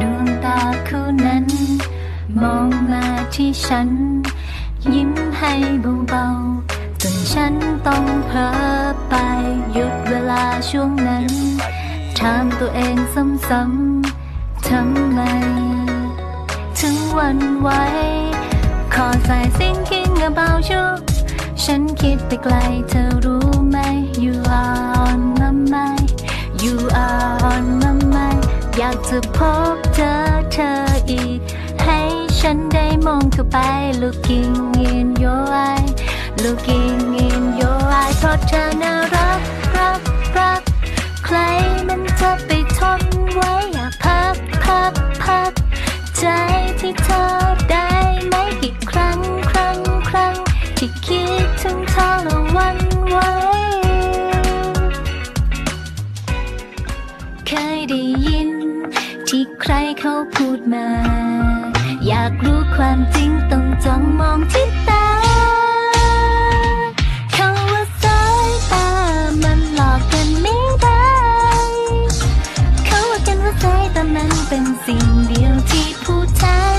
ดวงตาคู่นั้น มองมาที่ฉัน ยิ้มให้เบาๆจนฉันต้องเพ้อไปหยุดเวลาช่วงนั้นถามตัวเองซ้ำๆทำไม ถึงวันไหวขอสาย thinking about you ฉันคิดไปไกลเธอรู้ อยากจะพบเจอเธออีก ให้ฉันได้มองเข้าไป Looking in your eye Looking in your eye เพราะเธอน่ารักรักรัก ใครมันจะไปทนไว้อยากพักพักพัก ใจที่เธอได้ไหมกี่ครั้งครั้งครั้งที่คิด ยได้ยิน ที่ใครเขาพูดมา อยากรู้ความจริงต้องจ้องมองที่ตาคาว่าสายตามันหลอกกันไม่ได้เขาว่ากันว่าสายตานั้นเป็นสิ่งเดียวที่ผู้ชาย